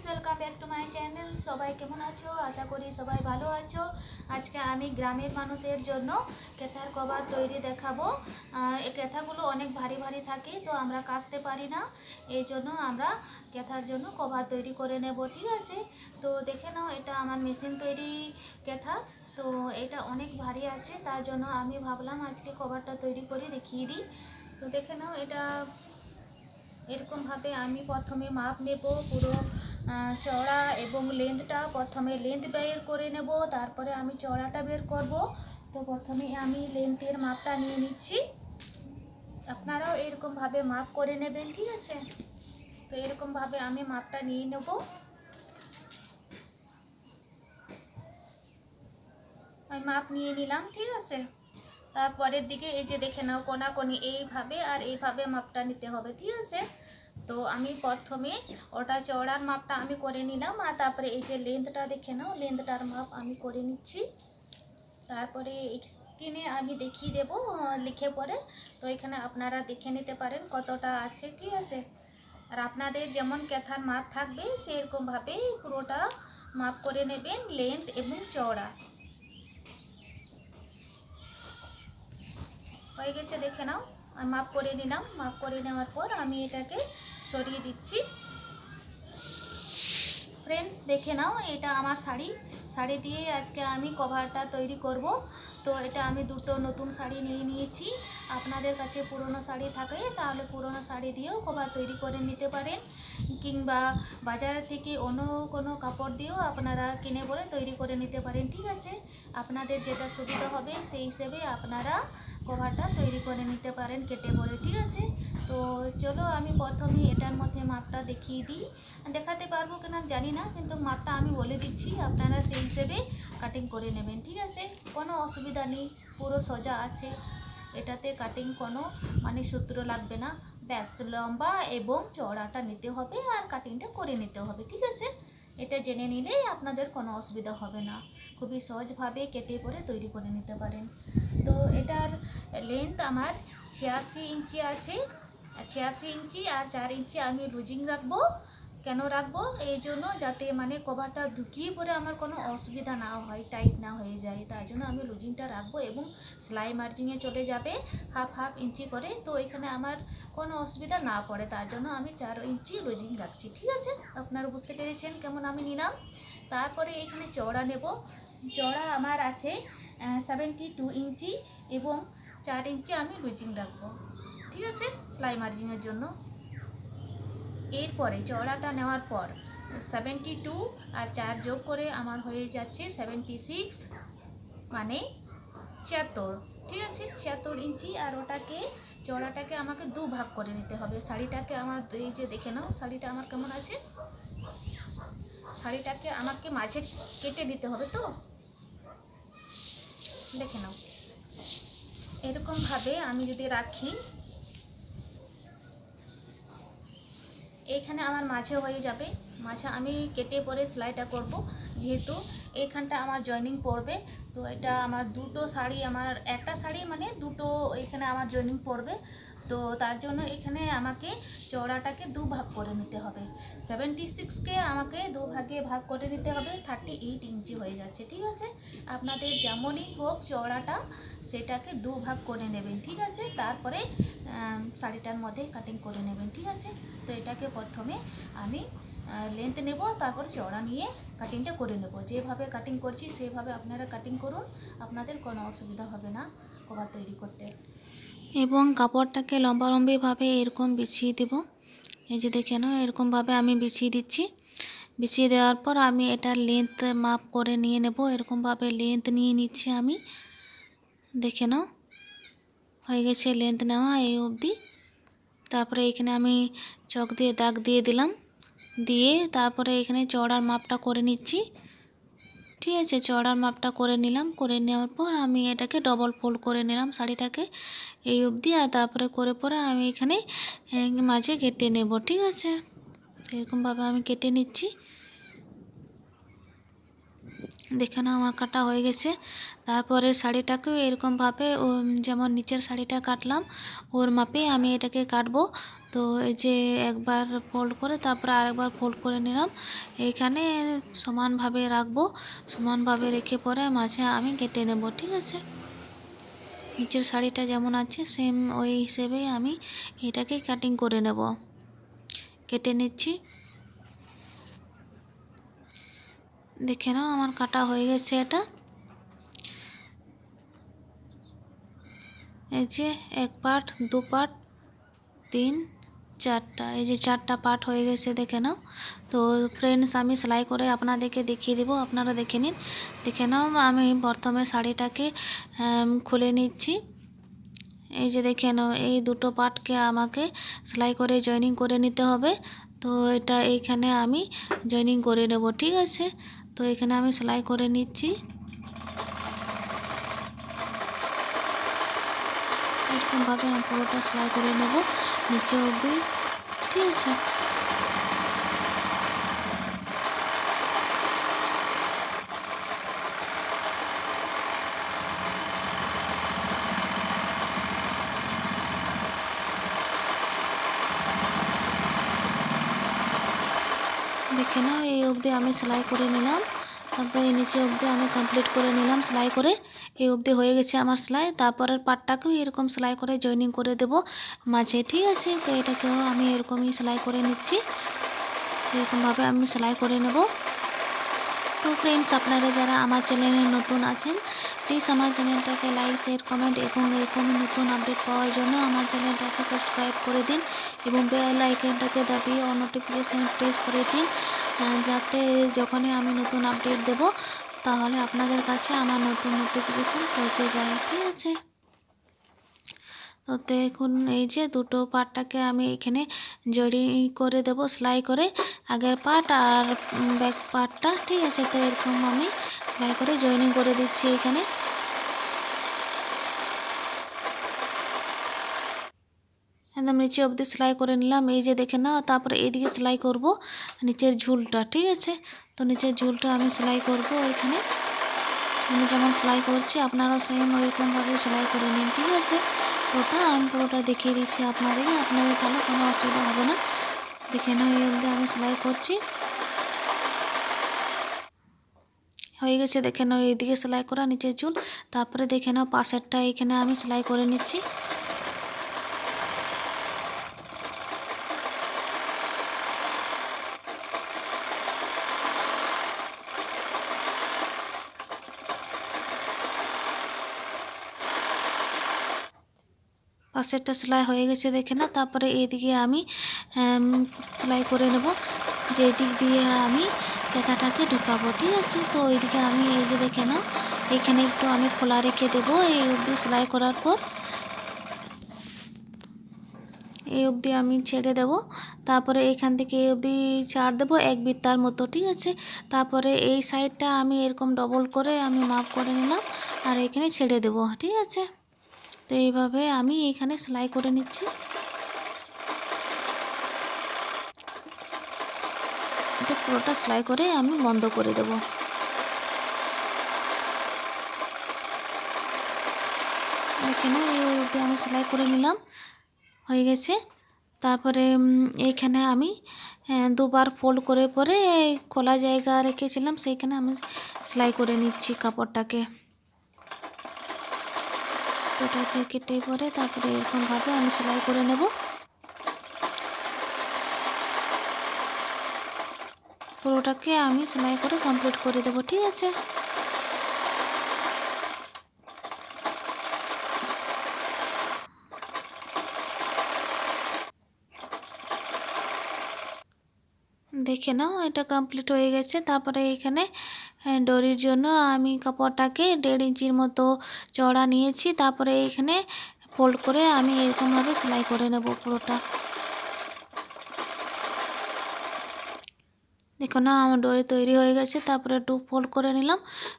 Friends welcome back to my channel সবাই কেমন আছো? আশা করি সবাই ভালো আছো। আজকে আমি গ্রামের মানুষের জন্য কেথার কভার তৈরি দেখাবো। কেথাগুলো অনেক ভারী ভারী থাকে, তো আমরা কাচতে পারি না। এই জন্য আমরা কেথার জন্য কভার তৈরি করে নেব, ঠিক আছে? তো দেখে নাও, এটা আমার মেশিন তৈরি কেথা। তো এটা অনেক ভারী আছে, তার জন্য আমি ভাবলাম আজকে কভারটা তৈরি করে দেখিয়ে দিই। তো দেখে নাও, এটা এরকমভাবে আমি প্রথমে মাপ নেব পুরো চড়া এবং লেন্থটা প্রথমে লেন্থ বের করে নেব, তারপরে আমি চড়াটা বের করব। তো প্রথমে আমি লেন্থের মাপটা নিয়ে নিচ্ছি। আপনারাও এরকমভাবে মাপ করে নেবেন, ঠিক আছে? তো এরকমভাবে আমি মাপটা নিয়ে নেব। আমি মাপ নিয়ে নিলাম, ঠিক আছে? তারপরের দিকে এই যে দেখে নাও, কোনাকোনি এইভাবে আর এইভাবে মাপটা নিতে হবে, ঠিক আছে? তো আমি প্রথমে ওটা চওড়ার মাপটা আমি করে নিলাম আর তারপরে এই যে লেন্থটা দেখে নাও লেন্থটার মাপ আমি করে নিচ্ছি। তারপরে স্ক্রিনে আমি দেখিয়ে দেবো, লিখে পরে। তো এখানে আপনারা দেখে নিতে পারেন কতটা আছে, ঠিক আছে? আর আপনাদের যেমন ক্যাথার মাপ থাকবে সেরকমভাবে পুরোটা মাপ করে নেবেন লেন্থ এবং চওড়া। হয়ে গেছে, দেখে নাও। আর মাপ করে নিলাম, মাপ করে নেওয়ার পর আমি এটাকে সরিয়ে দিচ্ছি। ফ্রেন্ডস দেখে নাও, এটা আমার শাড়ি। শাড়ি দিয়ে আজকে আমি কভারটা তৈরি করব। তো এটা আমি দুটো নতুন শাড়ি নিয়ে নিয়েছি। আপনাদের কাছে পুরনো শাড়ি থাকে, তাহলে পুরনো শাড়ি দিয়েও কভার তৈরি করে নিতে পারেন। কিংবা বাজার থেকে অন্য কোনো কাপড় দিয়েও আপনারা কিনে পরে তৈরি করে নিতে পারেন, ঠিক আছে? আপনাদের যেটা সুবিধা হবে, সেই হিসেবে আপনারা কভারটা তৈরি করে নিতে পারেন কেটে পরে ঠিক আছে? তো চলো আমি প্রথমে এটার মধ্যে মাপটা দেখিয়ে দিই। দেখাতে পারব কিনা জানি না, কিন্তু মাপটা আমি বলে দিচ্ছি, আপনারা সেই হিসেবে কাটিং করে নেবেন, ঠিক আছে? কোনো অসুবিধা নেই, পুরো সোজা আছে। এটাতে কাটিং কোনো মানে সূত্র লাগবে না। ব্যাস, লম্বা এবং চওড়াটা নিতে হবে আর কাটিংটা করে নিতে হবে, ঠিক আছে? এটা জেনে নিলেই আপনাদের কোনো অসুবিধা হবে না। খুবই সহজভাবে কেটে পরে তৈরি করে নিতে পারেন। তো এটার লেন্থ আমার ছিয়াশি ইঞ্চি আছে। ছিয়াশি ইঞ্চি আর চার ইঞ্চি আমি লুজিং রাখব। কেন রাখব? এই জন্য যাতে মানে কভারটা ঢুকিয়ে পরে আমার কোনো অসুবিধা না হয়, টাইট না হয়ে যায়। তাই জন্য আমি লুজিংটা রাখব এবং সেলাই মার্জিংয়ে চলে যাবে হাফ হাফ ইঞ্চি করে। তো এখানে আমার কোনো অসুবিধা না পড়ে, তার জন্য আমি চার ইঞ্চি লুজিং রাখছি, ঠিক আছে? আপনারা বুঝতে পেরেছেন কেমন আমি নিলাম। তারপরে এখানে চওড়া নেব। চওড়া আমার আছে সেভেন্টি টু ইঞ্চি এবং চার ইঞ্চি আমি লুজিং রাখব, ঠিক আছে? সেলাই মার্জিংয়ের জন্য। এরপরে চওড়াটা নেওয়ার পর সেভেন্টি টু আর চার যোগ করে আমার হয়ে যাচ্ছে সেভেন্টি সিক্স মানে ছিয়াত্তর। ঠিক আছে? ছিয়াত্তর ইঞ্চি আর ওটাকে, চওড়াটাকে আমাকে দু ভাগ করে নিতে হবে। শাড়িটাকে আমার, এই যে দেখে নাও, শাড়িটা আমার কেমন আছে? শাড়িটাকে আমাকে মাঝে কেটে দিতে হবে তো? দেখে নাও। এরকমভাবে আমি যদি রাখি এইখানে আমার মাছে হয়ে যাবে। মাঝে আমি কেটে পরে সেলাইটা করব। যেহেতু এইখানটা আমার জয়নিং পড়বে, তো এটা আমার দুটো শাড়ি, আমার একটা শাড়ি মানে দুটো এখানে আমার জয়নিং পড়বে। তো তার জন্য এখানে আমাকে চওড়াটাকে দু ভাগ করে নিতে হবে। সেভেন্টি সিক্সকে আমাকে দু ভাগে ভাগ করে নিতে হবে থার্টি এইট ইঞ্চি হয়ে যাচ্ছে, ঠিক আছে? আপনাদের যেমনই হোক চওড়াটা সেটাকে দু ভাগ করে নেবেন, ঠিক আছে? তারপরে শাড়িটার মধ্যে কাটিং করে নেবেন, ঠিক আছে? তো এটাকে প্রথমে আমি লেন্থ নেব, তারপর চওড়া নিয়ে কাটিংটা করে নেব। যেভাবে কাটিং করছি, সেভাবে আপনারা কাটিং করুন, আপনাদের কোনো অসুবিধা হবে না কভার তৈরি করতে। এবং কাপড়টাকে লম্বালম্বিভাবে এরকম বিছিয়ে দেব। এই যে দেখে নাও, এরকমভাবে আমি বিছিয়ে দিচ্ছি। বিছিয়ে দেওয়ার পর আমি এটার লেন্থ মাপ করে নিয়ে নেব। এরকমভাবে লেন্থ নিয়ে নিচ্ছি আমি। দেখে নাও, হয়ে গেছে লেন্থ নেওয়া এই অবধি। তারপরে এখানে আমি চক দিয়ে দাগ দিয়ে দিলাম। দিয়ে তারপরে এখানে চড়ার মাপটা করে নিচ্ছি। ঠিক আছে চড়ার মাপটা করে নিলাম, করে নেওয়ার পর আমি এটাকে ডবল ফোল্ড করে নিলাম শাড়িটাকে এই অবধি আর তারপরে করে পরে আমি এখানে মাঝে কেটে নেব, ঠিক আছে? এরকমভাবে আমি কেটে নিচ্ছি। দেখে নাও, আমার কাটা হয়ে গেছে। তারপরে শাড়িটাকেও এরকমভাবে যেমন নিচের শাড়িটা কাটলাম, ওর মাপে আমি এটাকে কাটবো। তো এই যে একবার ফোল্ড করে, তারপরে আরেকবার ফোল্ড করে নিলাম। এইখানে সমানভাবে রাখব, সমানভাবে রেখে পরে মাঝে আমি কেটে নেব, ঠিক আছে? নিচের শাড়িটা যেমন আছে সেম ওই হিসেবে আমি এটাকে কাটিং করে নেব। কেটে নিচ্ছি। দেখে নাও, আমার কাটা হয়ে গেছে এটা। এই যে এক পার্ট দু পার্ট তিন, চারটা, এই যে চারটা পার্ট হয়ে গেছে, দেখে নাও। তো ফ্রেন্ডস আমি সেলাই করে আপনাদেরকে দেখিয়ে দেবো, আপনারা দেখে নিন। দেখে নাও, আমি প্রথমে শাড়িটাকে খুলে নিচ্ছি। এই যে দেখে নাও, এই দুটো পার্টকে আমাকে সেলাই করে জয়েনিং করে নিতে হবে। তো এটা এইখানে আমি জয়েনিং করে নেব, ঠিক আছে? তো এখানে আমি সেলাই করে নিচ্ছি। এরকমভাবে আমি পুরোটা সেলাই করে নেব নিচে অবধি। ঠিক আছে? দেখে নাও, এই অবধি আমি সেলাই করে নিলাম। তারপরে এই নিচে অবধি আমি কমপ্লিট করে নিলাম সেলাই করে। এই অবধি হয়ে গেছে আমার সেলাই। তারপরের পাটটাকেও এরকম সেলাই করে জয়েনিং করে দেব মাঝে, ঠিক আছে? তো এটাকেও আমি এরকমই সেলাই করে নিচ্ছি। এরকমভাবে আমি সেলাই করে নেব। তো ফ্রেন্ডস আপনারা যারা আমার চ্যানেলে নতুন আছেন প্লিজ আমার চ্যানেলটাকে লাইক শেয়ার কমেন্ট এবং এরকম নতুন আপডেট পাওয়ার জন্য আমার চ্যানেলটাকে সাবস্ক্রাইব করে দিন এবং বেল আইকনটাকে দাবিয়ে ও নোটিফিকেশান প্রেস করে দিন যাতে যখনই আমি নতুন আপডেট দেব, তাহলে আপনাদের কাছে আমার নতুন নোটিফিকেশান পৌঁছে যায়। ঠিক আছে। তো দেখুন, এই যে দুটো পার্টটাকে আমি এখানে জড়ি করে দেব, সেলাই করে আগের পার্ট আর ব্যাক পার্টটা ঠিক আছে? তো এরকম আমি সেলাই করে জয়েনিং করে দিচ্ছি এখানে। একদম নিচে অবধি সেলাই করে নিলাম। এই যে দেখে নাও, তারপরে এইদিকে সেলাই করব নিচের ঝুলটা, ঠিক আছে? তো নিচের ঝুলটা আমি সেলাই করব এখানে। আমি যেমন সেলাই করছি, আপনারাও সেম ওইরকমভাবে সেলাই করে নিন, ঠিক আছে? পুরোটা আমি পুরোটা দেখিয়ে দিচ্ছি আপনাদেরকে। আপনাদের তাহলে কোনো অসুবিধা হবে না। দেখে নাও, এই অবধি আমি সেলাই করছি। হয়ে গেছে, দেখে নাও, এইদিকে সেলাই করা, নিচের চুল। তারপরে দেখে নাও, পাশেরটা এখানে আমি সেলাই করে নিচ্ছি। পাশেরটা সেলাই হয়ে গেছে দেখে না, তারপরে এদিকে আমি সেলাই করে নেব। যে দিক দিয়ে আমি কেতাটাকে ঢুকাবো, ঠিক আছে? তো এইদিকে আমি এই যে দেখে না এখানে একটু আমি খোলা রেখে দেবো এই অবধি সেলাই করার পর। এই অবধি আমি ছেড়ে দেব। তারপরে এইখান থেকে এই অবধি ছাড় দেবো এক বিত্তার মতো, ঠিক আছে? তারপরে এই সাইডটা আমি এরকম ডবল করে আমি মাপ করে নিলাম, আর এখানে ছেড়ে দেবো, ঠিক আছে? তো এইভাবে আমি এখানে সেলাই করে নিচ্ছি। এটা পুরোটা সেলাই করে আমি বন্ধ করে দেব। এখানে এই অবধি আমি সেলাই করে নিলাম হয়ে গেছে। তারপরে উম, এইখানে আমি দুবার ফোল্ড করে পরে খোলা জায়গা রেখেছিলাম সেইখানে আমি সেলাই করে নিচ্ছি কাপড়টাকে। সুতোটাকে কেটে পরে তারপরে এরকমভাবে আমি সেলাই করে নেব। পুরোটাকে আমি সেলাই করে কমপ্লিট করে দেবো, ঠিক আছে? দেখে নাও, এটা কমপ্লিট হয়ে গেছে। তারপরে এখানে ডরির জন্য আমি কাপড়টাকে দেড় ইঞ্চির মতো চড়া নিয়েছি। তারপরে এখানে ফোল্ড করে আমি এরকমভাবে সেলাই করে নেব পুরোটা। দেখো না, আমার ডরি তৈরি হয়ে গেছে। তারপরে একটু ফোল্ড করে নিলাম।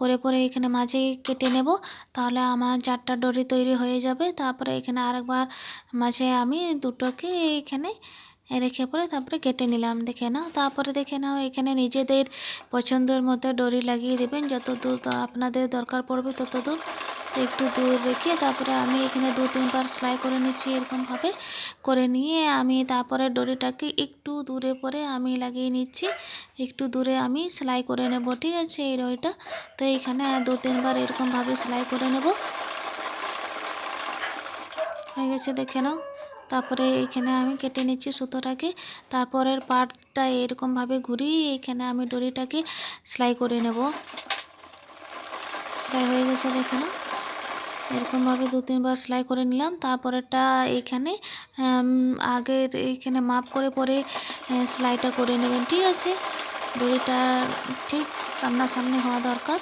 করে পরে এখানে মাঝে কেটে নেব। তাহলে আমার চারটা ডরি তৈরি হয়ে যাবে। তারপরে এখানে আরেকবার মাঝে আমি দুটোকে এখানে রেখে পরে তারপরে কেটে নিলাম, দেখে নাও। তারপরে দেখে নাও, এখানে নিজেদের পছন্দের মতো ডরি লাগিয়ে দেবেন। যত দূর আপনাদের দরকার পড়বে, তত দূর একটু দূর রেখে তারপরে আমি এখানে দু তিনবার সেলাই করে নিচ্ছি এরকমভাবে। করে নিয়ে আমি তারপরে ডরিটাকে একটু দূরে পরে আমি লাগিয়ে নিচ্ছি। একটু দূরে আমি সেলাই করে নেব, ঠিক আছে? এই ডরিটা তো এইখানে দু তিনবার এরকমভাবে সেলাই করে নেব। হয়ে গেছে, দেখে নাও। তারপরে এখানে আমি কেটে নিচ্ছি সুতোটাকে। তারপরের পার্টটা এরকমভাবে ঘুরিয়ে এখানে আমি ডরিটাকে সেলাই করে নেব। সেলাই হয়ে গেছে দেখে এরকমভাবে দু তিনবার সেলাই করে নিলাম। তারপরেরটা এখানে আগের এইখানে মাপ করে পরে সেলাইটা করে নেবেন। ঠিক আছে? দড়িটা ঠিক সামনাসামনি হওয়া দরকার।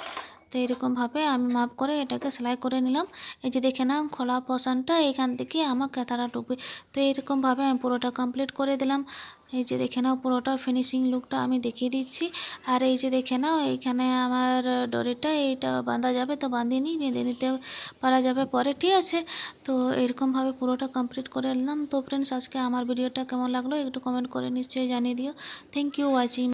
তো এরকমভাবে আমি মাপ করে এটাকে সেলাই করে নিলাম। এই যে দেখে নাম খোলা পশানটা, এখান থেকে আমার কাঁথাটা ঢুকবে তো এরকমভাবে আমি পুরোটা কমপ্লিট করে দিলাম। এই যে দেখে নাও পুরোটা ফিনিশিং লুকটা আমি দেখিয়ে দিচ্ছি। আর এই যে দেখে নাও এইখানে আমার ডরিটা এইটা বাঁধা যাবে তো বাঁধিয়ে নিই, বেঁধে নিতে পারা যাবে পরে, ঠিক আছে? তো এরকমভাবে পুরোটা কমপ্লিট করে নিলাম। তো ফ্রেন্ডস আজকে আমার ভিডিওটা কেমন লাগল একটু কমেন্ট করে নিশ্চয়ই জানিয়ে দিও। Thank you watching